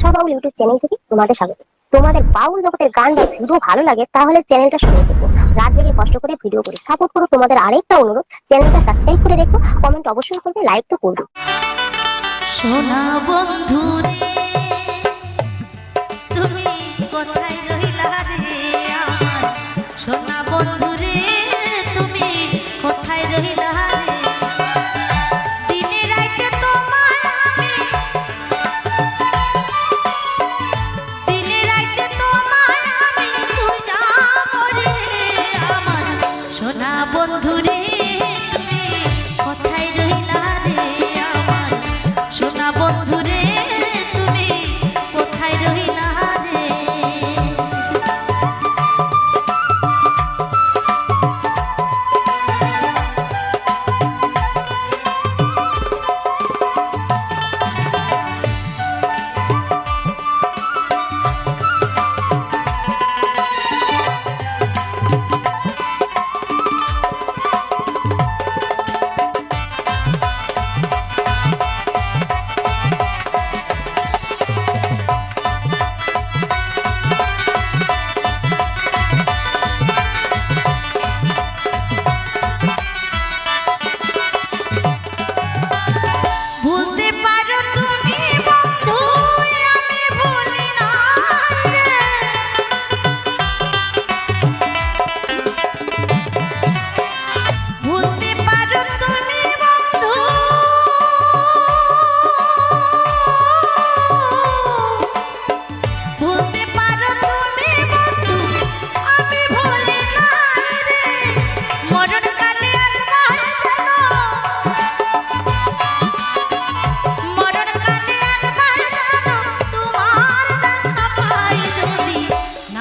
আশা বাউল YouTube channel থেকে তোমাদের স্বাগত। তোমাদের বাউল জগতের গান বা ভিডিও ভালো লাগে, তাহলে চ্যানেলটা শুনে করব। রাত জেগে কষ্ট করে ভিডিও করে। সাপোর্ট করো তোমাদের আরেকটা অনুরোধ চ্যানেলটা সাবস্ক্রাইব করে রেখো কমেন্ট অবশ্যই করবে লাইক তো করবে। সোনা বন্ধু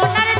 sonar el